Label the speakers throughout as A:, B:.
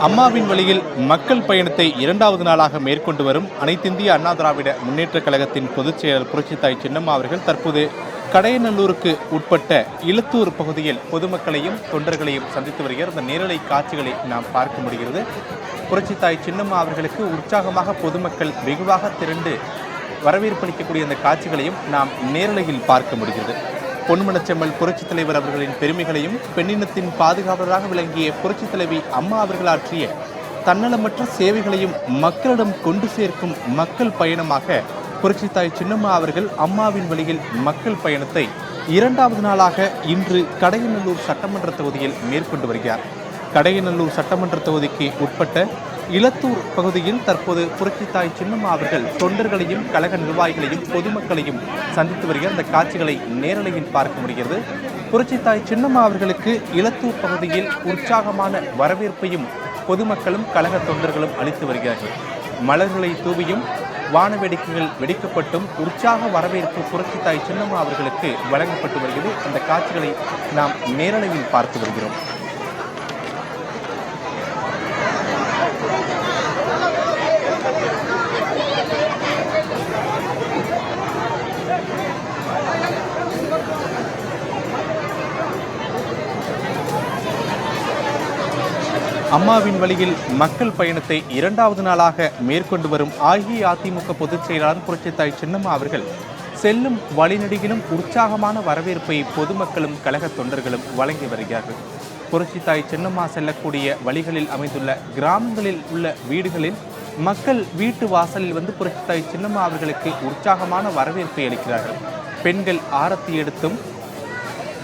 A: அம்மாவின் வழியில் மக்கள் பயணத்தை இரண்டாவது நாளாக மேற்கொண்டு வரும் அனைத்திந்திய அண்ணா திராவிட முன்னேற்றக் கழகத்தின் பொதுச் செயலர் புரட்சித்தாய் சின்னம்மா அவர்கள் தற்போது கடையநல்லூருக்கு உட்பட்ட இலத்தூர் பகுதியில் பொதுமக்களையும் தொண்டர்களையும் சந்தித்து வருகிறார். அந்த நேரலை காட்சிகளை நாம் பார்க்க முடிகிறது. புரட்சித்தாய் சின்னம்மா அவர்களுக்கு உற்சாகமாக பொதுமக்கள் வெகுவாக திரண்டு வரவேற்பளிக்கக்கூடிய அந்த காட்சிகளையும் நாம் நேரலையில் பார்க்க முடிகிறது. பொன்மனச்செம்மல் புரட்சித் தலைவர் அவர்களின் பெருமைகளையும் பெண்ணினத்தின் பாதுகாவலராக விளங்கிய புரட்சித் தலைவி அம்மா அவர்கள் ஆற்றிய தன்னலமற்ற சேவைகளையும் மக்களிடம் கொண்டு சேர்க்கும் மக்கள் பயணமாக புரட்சித்தாய் சின்னம்மா அவர்கள் அம்மாவின் வழியில் மக்கள் பயணத்தை இரண்டாவது நாளாக இன்று கடையநல்லூர் சட்டமன்ற தொகுதியில் மேற்கொண்டு வருகிறார். கடையநல்லூர் சட்டமன்ற தொகுதிக்கு உட்பட்ட இலத்தூர் பகுதியில் தற்போது புரட்சித்தாய் சின்னம்மா அவர்கள் தொண்டர்களையும் கழக நிர்வாகிகளையும் பொதுமக்களையும் சந்தித்து வருகிறார். அந்த காட்சிகளை நேரலையில் பார்க்க முடிகிறது. புரட்சித்தாய் சின்னம்மா அவர்களுக்கு இலத்தூர் பகுதியில் உற்சாகமான வரவேற்பையும் பொதுமக்களும் கழக தொண்டர்களும் அளித்து வருகிறார்கள். மலர்களை தூவியும் வானவேடிக்கைகள் வெடிக்கப்பட்டும் உற்சாக வரவேற்பு புரட்சித்தாய் சின்னம்மா அவர்களுக்கு வழங்கப்பட்டு வருகிறது. அந்த காட்சிகளை நாம் நேரலையில் பார்த்து வருகிறோம். அம்மாவின் வழியில் மக்கள் பயணத்தை இரண்டாவது நாளாக மேற்கொண்டு வரும் அஇஅதிமுக பொதுச் செயலாளர் புரட்சித்தாய் சின்னம்மா அவர்கள் செல்லும் வழிநெடுகிலும் உற்சாகமான வரவேற்பை பொதுமக்களும் கழக தொண்டர்களும் வழங்கி வருகிறார்கள். புரட்சித்தாய் சின்னம்மா செல்லக்கூடிய வழிகளில் அமைந்துள்ள கிராமங்களில் உள்ள வீடுகளில் மக்கள் வீட்டு வாசலில் வந்து புரட்சித்தாய் சின்னம்மா அவர்களுக்கு உற்சாகமான வரவேற்பை அளிக்கிறார்கள். பெண்கள் ஆரத்தி எடுத்தும்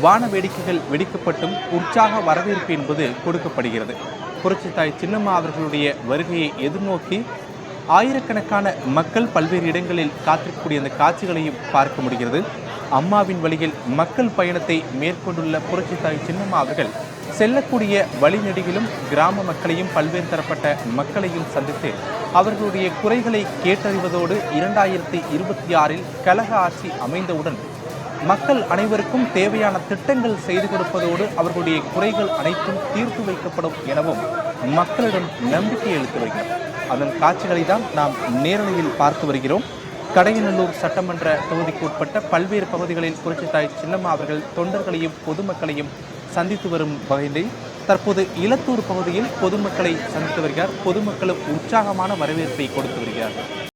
A: வான வேடிக்கைகள் வெடிக்கப்பட்டும் உற்சாக வரவேற்பு என்பது கொடுக்கப்படுகிறது. புரட்சித்தாய் சின்னம்மா அவர்களுடைய வருகையை எதிர்நோக்கி ஆயிரக்கணக்கான மக்கள் பல்வேறு இடங்களில் காத்திருக்கக்கூடிய அந்த காட்சிகளையும் பார்க்க முடிகிறது. அம்மாவின் வழியில் மக்கள் பயணத்தை மேற்கொண்டுள்ள புரட்சித்தாய் சின்னம்மா அவர்கள் செல்லக்கூடிய வழிநெடுகிலும் கிராம மக்களையும் பல்வேறு தரப்பட்ட மக்களையும் சந்தித்து அவர்களுடைய குறைகளை கேட்டறிவதோடு இரண்டாயிரத்தி இருபத்தி ஆறில் கழக ஆட்சி அமைந்தவுடன் மக்கள் அனைவருக்கும் தேவையான திட்டங்கள் செய்து கொடுப்பதோடு அவர்களுடைய குறைகள் அனைத்தும் தீர்த்து வைக்கப்படும் எனவும் மக்களிடம் நம்பிக்கை அளித்து வருகிறார் அதன் காட்சிகளை தான் நாம் நேரலையில் பார்த்து வருகிறோம். கடையநல்லூர் சட்டமன்ற தொகுதிக்கு உட்பட்ட பல்வேறு பகுதிகளில் புரட்சித்தாய் சின்னம்மா அவர்கள் தொண்டர்களையும் பொதுமக்களையும் சந்தித்து வரும் வகையில் தற்போது இலத்தூர் பகுதியில் பொதுமக்களை சந்தித்து வருகிறார். பொதுமக்களும் உற்சாகமான வரவேற்பை கொடுத்து வருகிறார்